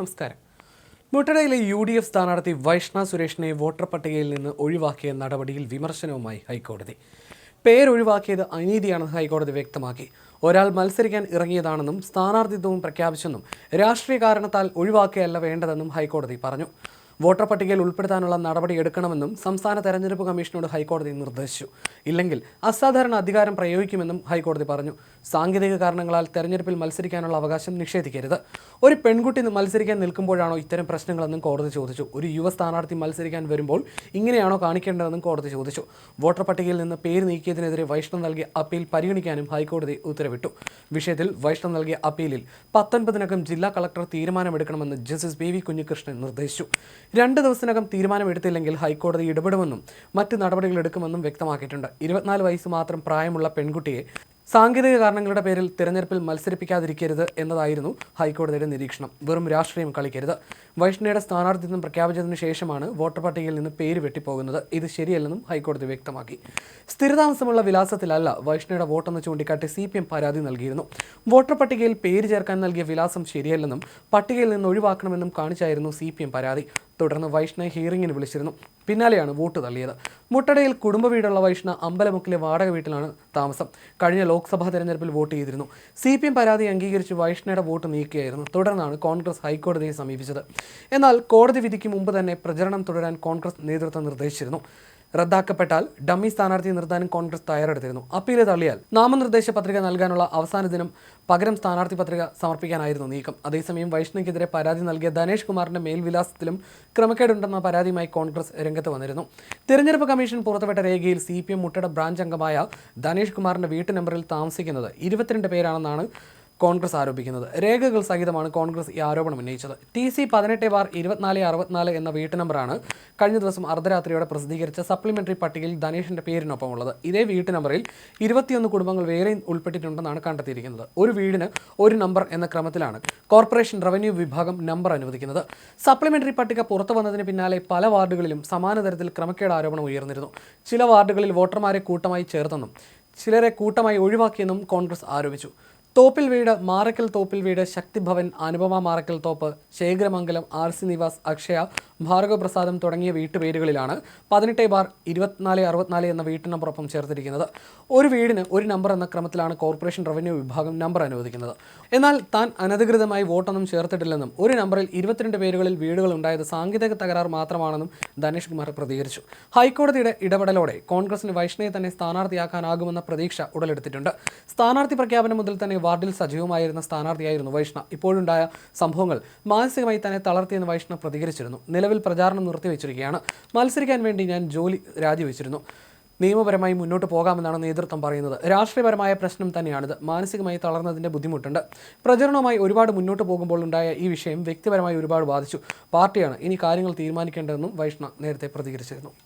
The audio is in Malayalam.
നമസ്കാരം. മുട്ടടയിലെ യു ഡി എഫ് സ്ഥാനാർത്ഥി വൈഷ്ണ സുരേഷിനെ വോട്ടർ പട്ടികയിൽ നിന്ന് ഒഴിവാക്കിയ നടപടിയിൽ വിമർശനവുമായി ഹൈക്കോടതി. പേരൊഴിവാക്കിയത് അനീതിയാണെന്ന് ഹൈക്കോടതി വ്യക്തമാക്കി. ഒരാൾ മത്സരിക്കാൻ ഇറങ്ങിയതാണെന്നും സ്ഥാനാർത്ഥിത്വവും പ്രഖ്യാപിച്ചെന്നും രാഷ്ട്രീയ കാരണത്താൽ ഒഴിവാക്കിയല്ല വേണ്ടതെന്നും ഹൈക്കോടതി പറഞ്ഞു. വോട്ടർ പട്ടികയിൽ ഉൾപ്പെടുത്താനുള്ള നടപടി എടുക്കണമെന്നും സംസ്ഥാന തെരഞ്ഞെടുപ്പ് കമ്മീഷനോട് ഹൈക്കോടതി നിർദ്ദേശിച്ചു. ഇല്ലെങ്കിൽ അസാധാരണ അധികാരം പ്രയോഗിക്കുമെന്നും ഹൈക്കോടതി പറഞ്ഞു. സാങ്കേതിക കാരണങ്ങളാൽ തെരഞ്ഞെടുപ്പിൽ മത്സരിക്കാനുള്ള അവകാശം നിഷേധിക്കരുത്. ഒരു പെൺകുട്ടി മത്സരിക്കാൻ നിൽക്കുമ്പോഴാണോ ഇത്തരം പ്രശ്നങ്ങളെന്നും കോടതി ചോദിച്ചു. ഒരു യുവ സ്ഥാനാർത്ഥി മത്സരിക്കാൻ വരുമ്പോൾ ഇങ്ങനെയാണോ കാണിക്കേണ്ടതെന്നും കോടതി ചോദിച്ചു. വോട്ടർ പട്ടികയിൽ നിന്ന് പേര് നീക്കിയതിനെതിരെ വൈഷ്ണവ് നൽകിയ അപ്പീൽ പരിഗണിക്കാനും ഹൈക്കോടതി ഉത്തരവിട്ടു. വിഷയത്തിൽ വൈഷ്ണവ് നൽകിയ അപ്പീലിൽ പത്തൊൻപതിനകം ജില്ലാ കളക്ടർ തീരുമാനമെടുക്കണമെന്ന് ജസ്റ്റിസ് ബി വി കുഞ്ഞികൃഷ്ണൻ നിർദ്ദേശിച്ചു. രണ്ട് ദിവസത്തിനകം തീരുമാനമെടുത്തില്ലെങ്കിൽ ഹൈക്കോടതി ഇടപെടുമെന്നും മറ്റ് നടപടികൾ എടുക്കുമെന്നും വ്യക്തമാക്കിയിട്ടുണ്ട്. ഇരുപത്തിനാല് വയസ്സ് മാത്രം പ്രായമുള്ള പെൺകുട്ടിയെ സാങ്കേതിക കാരണങ്ങളുടെ പേരിൽ തിരഞ്ഞെടുപ്പിൽ മത്സരിപ്പിക്കാതിരിക്കരുത് എന്നതായിരുന്നു ഹൈക്കോടതിയുടെ നിരീക്ഷണം. വെറും രാഷ്ട്രീയം കളിക്കരുത്. വൈഷ്ണയുടെ സ്ഥാനാർത്ഥിത്വം പ്രഖ്യാപിച്ചതിന് ശേഷമാണ് വോട്ടർ പട്ടികയിൽ നിന്ന് പേര് വെട്ടിപ്പോകുന്നത്. ഇത് ശരിയല്ലെന്നും ഹൈക്കോടതി വ്യക്തമാക്കി. സ്ഥിരതാമസമുള്ള വിലാസത്തിലല്ല വൈഷ്ണയുടെ വോട്ടെന്ന് ചൂണ്ടിക്കാട്ടി സി പി എം പരാതി നൽകിയിരുന്നു. വോട്ടർ പട്ടികയിൽ പേര് ചേർക്കാൻ നൽകിയ വിലാസം ശരിയല്ലെന്നും പട്ടികയിൽ നിന്ന് ഒഴിവാക്കണമെന്നും കാണിച്ചായിരുന്നു സി പി എം പരാതി. തുടർന്ന് വൈഷ്ണയെ ഹിയറിംഗിന് വിളിച്ചിരുന്നു. പിന്നാലെയാണ് വോട്ട് തള്ളിയത്. മുട്ടടയിൽ കുടുംബ വീടുള്ള വൈഷ്ണ അമ്പലമുക്കിലെ വാടക വീട്ടിലാണ് താമസം. കഴിഞ്ഞ ലോക്സഭാ തെരഞ്ഞെടുപ്പിൽ വോട്ട് ചെയ്തിരുന്നു. സി പി എം പരാതി അംഗീകരിച്ച് വൈഷ്ണയുടെ വോട്ട് നീക്കുകയായിരുന്നു തുടർന്നാണ് കോൺഗ്രസ് ഹൈക്കോടതിയെ സമീപിച്ചത്. എന്നാൽ കോടതി വിധിക്ക് മുമ്പ് തന്നെ പ്രചരണം തുടരാൻ കോൺഗ്രസ് നേതൃത്വം നിർദ്ദേശിച്ചിരുന്നു. റദ്ദാക്കപ്പെട്ടാൽ ഡമ്മി സ്ഥാനാർത്ഥിയെ നിർത്താനും കോൺഗ്രസ് തയ്യാറെടുത്തിരുന്നു. അപ്പീൽ തള്ളിയാൽ നാമനിർദ്ദേശ പത്രിക നൽകാനുള്ള അവസാന ദിനം പകരം സ്ഥാനാർത്ഥി പത്രിക സമർപ്പിക്കാനായിരുന്നു നീക്കം. അതേസമയം വൈഷ്ണവിക്കെതിരെ പരാതി നൽകിയ ധനേഷ് കുമാറിന്റെ മേൽവിലാസത്തിലും ക്രമക്കേടുണ്ടെന്ന പരാതിയുമായി കോൺഗ്രസ് രംഗത്ത് വന്നിരുന്നു. തിരഞ്ഞെടുപ്പ് കമ്മീഷൻ പുറത്തുവിട്ട രേഖയിൽ C P M Muttada branch അംഗമായ ധനേഷ് കുമാറിന്റെ വീട്ടു നമ്പറിൽ താമസിക്കുന്നത് ഇരുപത്തിരണ്ട് പേരാണെന്നാണ് കോൺഗ്രസ് ആരോപിക്കുന്നത്. രേഖകൾ സഹിതമാണ് കോൺഗ്രസ് ഈ ആരോപണം ഉന്നയിച്ചത്. ടി സി പതിനെട്ട് ബാർ ഇരുപത്തിനാല് അറുപത്തിനാല് എന്ന വീട്ടു നമ്പറാണ് കഴിഞ്ഞ ദിവസം അർദ്ധരാത്രിയോടെ പ്രസിദ്ധീകരിച്ച സപ്ലിമെന്ററി പട്ടികയിൽ ധനേഷിന്റെ പേരിനൊപ്പമുള്ളത്. ഇതേ വീട്ടു നമ്പറിൽ ഇരുപത്തിയൊന്ന് കുടുംബങ്ങൾ വേറെയും ഉൾപ്പെട്ടിട്ടുണ്ടെന്നാണ് കണ്ടെത്തിയിരിക്കുന്നത്. ഒരു വീടിന് ഒരു നമ്പർ എന്ന ക്രമത്തിലാണ് കോർപ്പറേഷൻ റവന്യൂ വിഭാഗം നമ്പർ അനുവദിക്കുന്നത്. സപ്ലിമെന്ററി പട്ടിക പുറത്തു വന്നതിന് പിന്നാലെ പല വാർഡുകളിലും സമാന തരത്തിൽ ക്രമക്കേട് ആരോപണം ഉയർന്നിരുന്നു. ചില വാർഡുകളിൽ വോട്ടർമാരെ കൂട്ടമായി ചേർത്തെന്നും ചിലരെ കൂട്ടമായി ഒഴിവാക്കിയെന്നും കോൺഗ്രസ് ആരോപിച്ചു. തോപ്പിൽ വീട് മാറക്കൽ തോപ്പിൽ വീട് ശക്തിഭവൻ അനുപമ മാറക്കൽ തോപ്പ് ശേഖരമംഗലം ആർ സി നിവാസ് അക്ഷയ ഭാർഗവപ്രസാദം തുടങ്ങിയ വീട്ടുപേരുകളിലാണ് പതിനെട്ട് ബാർ ഇരുപത്തിനാല് അറുപത്തിനാല് എന്ന വീട്ടു നമ്പറൊപ്പം ചേർത്തിരിക്കുന്നത്. ഒരു വീടിന് ഒരു നമ്പർ എന്ന ക്രമത്തിലാണ് കോർപ്പറേഷൻ റവന്യൂ വിഭാഗം നമ്പർ അനുവദിക്കുന്നത്. എന്നാൽ താൻ അനധികൃതമായി വോട്ടൊന്നും ചേർത്തിട്ടില്ലെന്നും ഒരു നമ്പറിൽ ഇരുപത്തിരണ്ട് പേരുകളിൽ വീടുകൾ ഉണ്ടായത് സാങ്കേതിക തകരാർ മാത്രമാണെന്നും ധനേഷ് കുമാർ പ്രതികരിച്ചു. ഹൈക്കോടതിയുടെ ഇടപെടലോടെ കോൺഗ്രസിന് വൈഷ്ണയെ തന്നെ സ്ഥാനാർത്ഥിയാക്കാനാകുമെന്ന പ്രതീക്ഷ ഉടലെടുത്തിട്ടുണ്ട്. സ്ഥാനാർത്ഥി പ്രഖ്യാപനം മുതൽ തന്നെ വാർഡിൽ സജീവമായിരുന്ന സ്ഥാനാർത്ഥിയായിരുന്നു വൈഷ്ണ. ഇപ്പോഴുണ്ടായ സംഭവങ്ങൾ മാനസികമായി തന്നെ തളർത്തിയെന്ന് വൈഷ്ണ പ്രതികരിച്ചിരുന്നു. നിലവിൽ പ്രചാരണം നിർത്തിവെച്ചിരിക്കുകയാണ്. മത്സരിക്കാൻ വേണ്ടി ഞാൻ ജോലി രാജിവെച്ചിരുന്നു. നിയമപരമായി മുന്നോട്ട് പോകാമെന്നാണ് നേതൃത്വം പറയുന്നത്. രാഷ്ട്രീയപരമായ പ്രശ്നം തന്നെയാണിത്. മാനസികമായി തളർന്നതിന്റെ ബുദ്ധിമുട്ടുണ്ട്. പ്രചരണവുമായി ഒരുപാട് മുന്നോട്ട് പോകുമ്പോൾ ഉണ്ടായ ഈ വിഷയം വ്യക്തിപരമായി ഒരുപാട് ബാധിച്ചു. പാർട്ടിയാണ് ഇനി കാര്യങ്ങൾ തീരുമാനിക്കേണ്ടതെന്നും വൈഷ്ണ നേരത്തെ പ്രതികരിച്ചിരുന്നു.